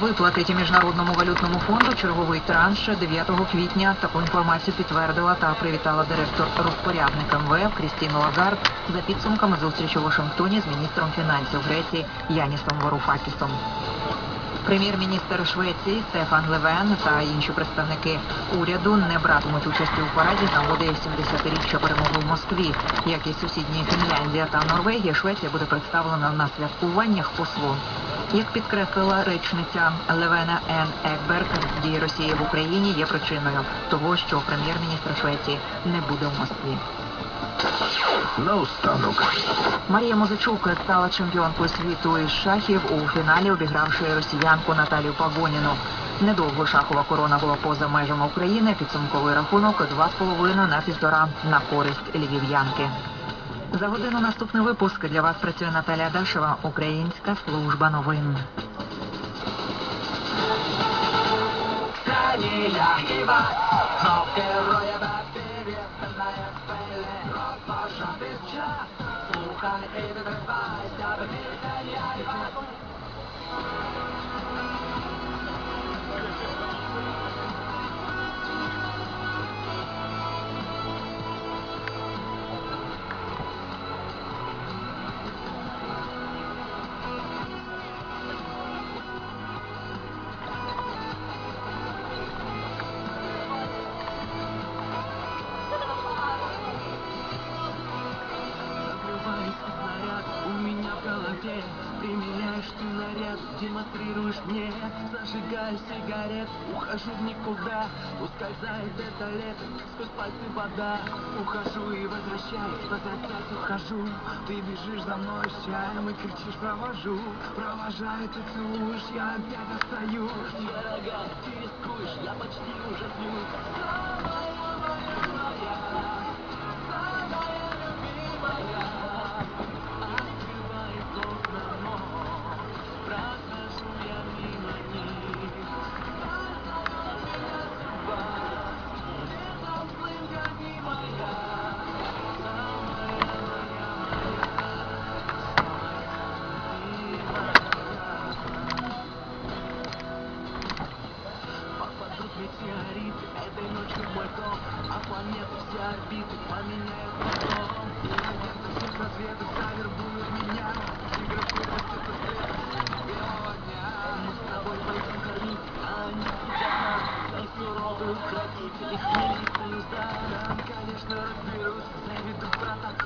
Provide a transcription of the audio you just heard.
Виплатить Міжнародному валютному фонду черговий транш 9 квітня. Таку інформацію підтвердила та привітала директор розпорядника МВФ Крістіну Лагард за підсумками зустрічі у Вашингтоні з міністром фінансів Греції Янісом Варуфакісом. Прем'єр-міністр Швеції Стефан Левен та інші представники уряду не братимуть участі у параді з нагоди 70-річчя перемоги в Москві. Як і сусідні Фінляндія та Норвегія, Швеція буде представлена на святкуваннях послом. Як підкреслила речниця Левена Ен Екберг, дії Росії в Україні є причиною того, що прем'єр-міністр Швеції не буде в Москві. Наостанок. Марія Музичук стала чемпіонкою світу із шахів у фіналі, обігравши росіянку Наталію Пагоніну. Недовго шахова корона була поза межами України. Підсумковий рахунок 2,5 на півтора на користь львів'янки. За годину наступний випуск. Для вас працює Наталя Дашева, Українська служба новин. Закрывается демонстрируешь мне Зажигаю сигарет, ухожу в никуда Ускользает это лето, сквозь пальцы вода. Ухожу и возвращаюсь, возвращаюсь, ухожу Ты бежишь за мной с чаем и кричишь провожу. Провожаю, ты целуешь, я опять остаюсь Дорога, ты рискуешь, я почти уже сплю планеты все орбиты поменяют потом. Всех разведок завербуют меня Фотографировать это свет белого дня Мы с тобой пойдем кормить, а Как суровые укротители милиции Там, конечно, разберусь, заведу протокол